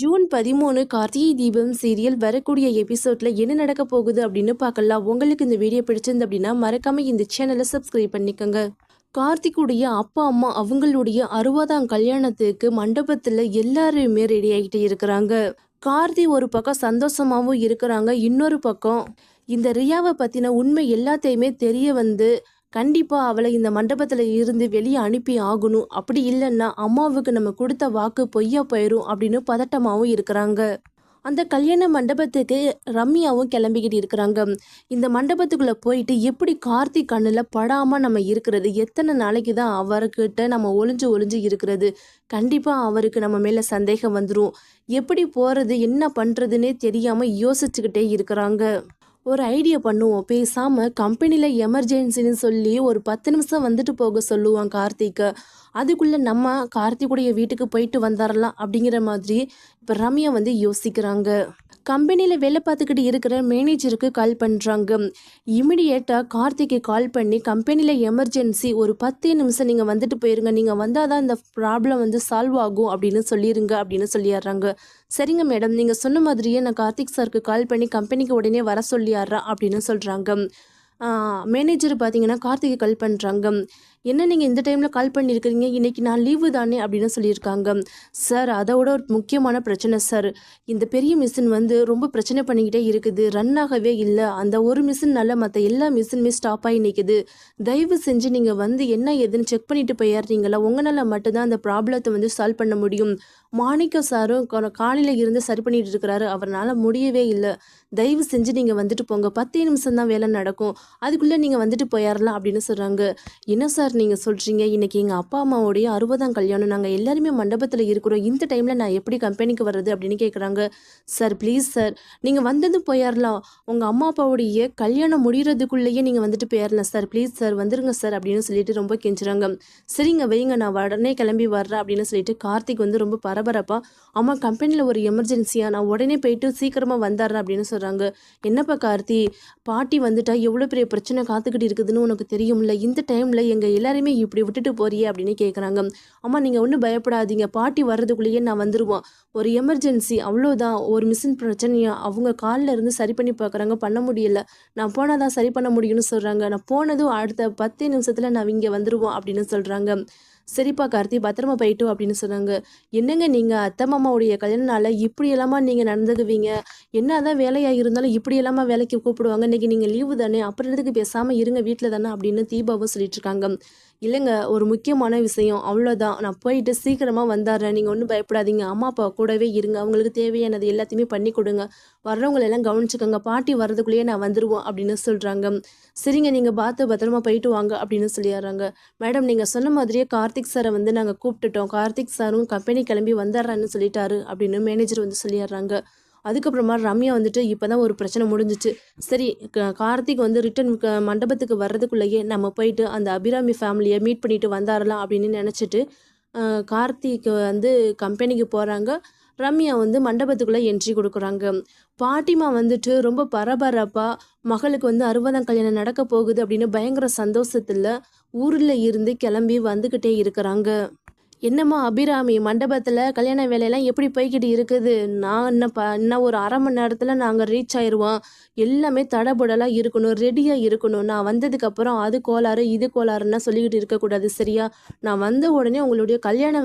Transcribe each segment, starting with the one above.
June பதிமூணு Karthigai Deepam serial வரக்கூடிய எபிசோட்ல என்ன நடக்க போகுது அப்படின்னு பார்க்கலாம். உங்களுக்கு இந்த வீடியோ பிடிச்சிருந்து அப்படின்னா மறக்காம இந்த சேனலை சப்ஸ்கிரைப் பண்ணிக்கோங்க. கார்த்திக்குடைய அப்பா அம்மா அவங்களுடைய அறுபதாம் கல்யாணத்துக்கு மண்டபத்தில் எல்லாருமே ரெடி ஆகிட்டு இருக்கிறாங்க. கார்த்தி ஒரு பக்கம் சந்தோஷமாகவும் இருக்கிறாங்க இன்னொரு பக்கம் இந்த ரியாவை பற்றின உண்மை எல்லாத்தையுமே தெரிய வந்து கண்டிப்பாக அவளை இந்த மண்டபத்தில் இருந்து வெளியே அனுப்பி ஆகணும். அப்படி இல்லைன்னா அம்மாவுக்கு நம்ம கொடுத்த வாக்கு பொய்யா போயிடும் அப்படின்னு பதட்டமாகவும் இருக்கிறாங்க. அந்த கல்யாண மண்டபத்துக்கு ரம்யாவும் கிளம்பிக்கிட்டு இருக்கிறாங்க. இந்த மண்டபத்துக்குள்ளே போயிட்டு எப்படி கார்த்திக் கண்ணில் படாமல் நம்ம இருக்கிறது? எத்தனை நாளைக்கு தான் அவர்கிட்ட நம்ம ஒளிஞ்சு ஒளிஞ்சு இருக்கிறது? கண்டிப்பாக அவருக்கு நம்ம மேலே சந்தேகம் வந்துடும் எப்படி போகிறது என்ன பண்ணுறதுன்னே தெரியாமல் யோசிச்சுக்கிட்டே இருக்கிறாங்க. ஒரு ஐடியா பண்ணுவோம். பேசாமல் கம்பெனியில் எமர்ஜென்சின்னு சொல்லி ஒரு பத்து நிமிஷம் வந்துட்டு போக சொல்லுவான் கார்த்திக்கு. அதுக்குள்ளே நம்ம கார்த்திக்குடைய வீட்டுக்கு போயிட்டு வந்துடலாம் அப்படிங்கிற மாதிரி ரம்யா வந்து யோசிக்கிறாங்க. கம்பெனியில் வேலை பார்த்துக்கிட்டு இருக்கிற மேனேஜருக்கு கால் பண்ணுறாங்க இமிடியேட்டாக கார்த்திக்கு கால் பண்ணி கம்பெனியில் எமர்ஜென்சி ஒரு பத்து நிமிஷம் நீங்கள் வந்துட்டு போயிருங்க. நீங்கள் வந்தால் தான் இந்த ப்ராப்ளம் வந்து சால்வ் ஆகும் அப்படின்னு சொல்லிடுங்க அப்படின்னு சொல்லிடுறாங்க. சரிங்க மேடம் நீங்கள் சொன்ன மாதிரியே நான் கார்த்திக் சாருக்கு கால் பண்ணி கம்பெனிக்கு உடனே வர சொல்லிடுறேன் அப்படின்னு சொல்கிறாங்க மேனேஜர் பார்த்தீங்கன்னா கார்த்திகை கால் பண்ணுறாங்க என்ன நீங்கள் இந்த டைமில் கால் பண்ணியிருக்கிறீங்க இன்றைக்கி நான் லீவு தானே அப்படின்னு சொல்லியிருக்காங்க. சார் அதோட ஒரு முக்கியமான பிரச்சனை சார் இந்த பெரிய மிஷின் வந்து ரொம்ப பிரச்சனை பண்ணிக்கிட்டே இருக்குது. ரன் ஆகவே இல்லை. அந்த ஒரு மிஷின்னால மற்ற எல்லா மிஷினுமே ஸ்டாப் ஆகி நிற்குது தயவு செஞ்சு நீங்கள் வந்து என்ன ஏதுன்னு செக் பண்ணிட்டு போயிடுறீங்களா உங்களால் மட்டும்தான் அந்த ப்ராப்ளத்தை வந்து சால்வ் பண்ண முடியும். மாணிக்க சாரும் காலையில் இருந்து சரி பண்ணிட்டு இருக்கிறாரு. அவரால் முடியவே இல்லை. தயவு செஞ்சு நீங்கள் வந்துட்டு போங்க. பத்தே நிமிஷம் தான் வேலை நடக்கும். அதுக்குள்ளே நீங்கள் வந்துட்டு போயிடலாம் அப்படின்னு சொல்கிறாங்க என்ன சார் நீங்கள் சொல்கிறீங்க இன்றைக்கி எங்கள் அப்பா அம்மாவோடைய அறுபதாம் கல்யாணம். நாங்கள் எல்லாருமே மண்டபத்தில் இருக்கிறோம். இந்த டைமில் நான் எப்படி கம்பெனிக்கு வர்றது அப்படின்னு கேட்குறாங்க சார் ப்ளீஸ் சார் நீங்கள் வந்தது போயிடலாம் உங்கள் அம்மா அப்பாவுடைய கல்யாணம் முடிகிறதுக்குள்ளேயே நீங்கள் வந்துட்டு போயிடலாம் சார். ப்ளீஸ் சார் வந்துருங்க சார் அப்படின்னு சொல்லிட்டு ரொம்ப கெஞ்சுறாங்க. சரிங்க வைங்க நான் உடனே கிளம்பி வர்றேன் அப்படின்னு சொல்லிட்டு கார்த்திக் வந்து ரொம்ப பரபரப்பாக அம்மா கம்பெனியில் ஒரு எமர்ஜென்சியாக நான் உடனே போயிட்டு சீக்கிரமாக வந்துடுறேன் அப்படின்னு சொல்கிறாங்க என்னப்பா கார்த்தி? பாட்டி வந்துட்டா எவ்வளோ பெரிய பிரச்சனை காத்துக்கிட்டு இருக்குதுன்னு உனக்கு தெரியும்ல? இந்த டைமில் எங்கள் எல்லாருமே இப்படி விட்டுட்டு போறியே அப்படின்னு கேட்குறாங்க அம்மா நீங்கள் ஒன்றும் பயப்படாதீங்க. பாட்டி வர்றதுக்குள்ளேயே நான் வந்துடுவோம் ஒரு எமர்ஜென்சி அவ்வளோதான் ஒரு மிஷின் பிரச்சனையா? அவங்க காலில் இருந்து சரி பண்ணி பார்க்குறாங்க பண்ண முடியல. நான் போனால் தான் சரி பண்ண முடியும்னு சொல்கிறாங்க நான் போனதும் அடுத்த பத்து நிமிஷத்தில் நான் இங்கே வந்துடுவோம் அப்படின்னு சொல்கிறாங்க சரிப்பா கார்த்தி பத்திரமா போயிட்டு அப்படின்னு சொன்னாங்க. என்னங்க நீங்கள் அத்தை மாமாவுடைய கல்யாணனால இப்படி எல்லாமா நீங்கள் நடந்துக்குவீங்க? என்னதான் வேலையாக இருந்தாலும் இப்படி எல்லாமா வேலைக்கு கூப்பிடுவாங்க? இன்றைக்கி நீங்கள் லீவு தானே? அப்புறம் எதுக்கு பேசாமல் இருங்க வீட்டில் தானே? அப்படின்னு தீபாவும் சொல்லிட்டு இருக்காங்க. இல்லைங்க ஒரு முக்கியமான விஷயம். அவ்வளோதான் நான் போயிட்டு சீக்கிரமாக வந்தாடுறேன். நீங்கள் ஒன்றும் பயப்படாதீங்க. அம்மா அப்பா கூடவே இருங்க. அவங்களுக்கு தேவையானது எல்லாத்தையுமே பண்ணி கொடுங்க. வர்றவங்களெல்லாம் கவனிச்சுக்கோங்க. பாட்டி வர்றதுக்குள்ளேயே நான் வந்துடுவோம் அப்படின்னு சொல்கிறாங்க சரிங்க நீங்கள் பார்த்து பத்திரமா போயிட்டு வாங்க அப்படின்னு சொல்லிடுறாங்க. மேடம் நீங்கள் சொன்ன மாதிரியே கார்த்திக் சாரை வந்து நாங்கள் கூப்பிட்டுட்டோம். கார்த்திக் சாரும் கம்பெனி கிளம்பி வந்துடுறான்னு சொல்லிட்டாரு அப்படின்னு மேனேஜர் வந்து சொல்லிடுறாங்க. அதுக்கப்புறமா ரம்யா வந்துட்டு இப்போ தான் ஒரு பிரச்சனை முடிஞ்சிச்சு. சரி கார்த்திக் வந்து ரிட்டன் மண்டபத்துக்கு வர்றதுக்குள்ளேயே நம்ம போயிட்டு அந்த அபிராமி ஃபேமிலியை மீட் பண்ணிட்டு வந்தாரலாம் அப்படின்னு நினச்சிட்டு கார்த்திக் வந்து கம்பெனிக்கு போகிறாங்க ரம்யா வந்து மண்டபத்துக்குள்ளே என்ட்ரி கொடுக்குறாங்க. பாட்டிமா வந்துட்டு ரொம்ப பரபரப்பாக மகளுக்கு வந்து அறுபதாம் கல்யாணம் நடக்க போகுது அப்படின்னு பயங்கர சந்தோஷத்தில் ஊரில் இருந்து கிளம்பி வந்துக்கிட்டே இருக்கிறாங்க. என்னம்மா அபிராமி மண்டபத்தில் கல்யாண வேலையெல்லாம் எப்படி போய்கிட்டு இருக்குது? நான் இன்னும் ப இன்னும் ஒரு அரை மணி நேரத்தில் நாங்கள் ரீச் ஆயிடுவோம் எல்லாமே தடபுடலாக இருக்கணும் ரெடியாக இருக்கணும். நான் வந்ததுக்கப்புறம் அது கோளாறு இது கோளாறுன்னா சொல்லிக்கிட்டு இருக்கக்கூடாது சரியா? நான் வந்த உடனே உங்களுடைய கல்யாண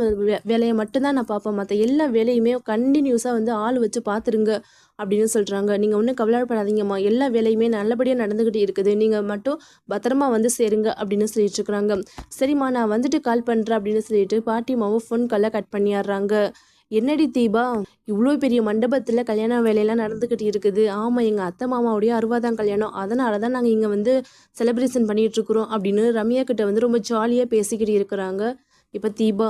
வேலையை மட்டும்தான் நான் பார்ப்பேன். மற்ற எல்லா வேலையுமே கண்டினியூஸாக வந்து ஆள் வச்சு பார்த்துருங்க. அப்படின்னு சொல்கிறாங்க நீங்கள் ஒன்றும் கவலைப்படாதீங்கம்மா. எல்லா வேலையுமே நல்லபடியாக நடந்துக்கிட்டு இருக்குது. நீங்கள் மட்டும் பத்திரமா வந்து சேருங்க அப்படின்னு சொல்லிட்டு இருக்கிறாங்க சரிம்மா நான் வந்துட்டு கால் பண்ணுறேன் அப்படின்னு சொல்லிட்டு பாட்டிமாவும் ஃபோன் காலை கட் பண்ணிடுறாங்க. என்னடி தீபா? இவ்வளோ பெரிய மண்டபத்தில் கல்யாண வேலையெல்லாம் நடந்துக்கிட்டு இருக்குது. ஆமாம் எங்கள் அத்தை மாமாவுடைய அறுபதாம் கல்யாணம். அதனால தான் நாங்கள் இங்கே வந்து செலிப்ரேஷன் பண்ணிகிட்ருக்குறோம் அப்படின்னு ரம்யா கிட்ட வந்து ரொம்ப ஜாலியாக பேசிக்கிட்டு இருக்கிறாங்க. இப்போ தீபா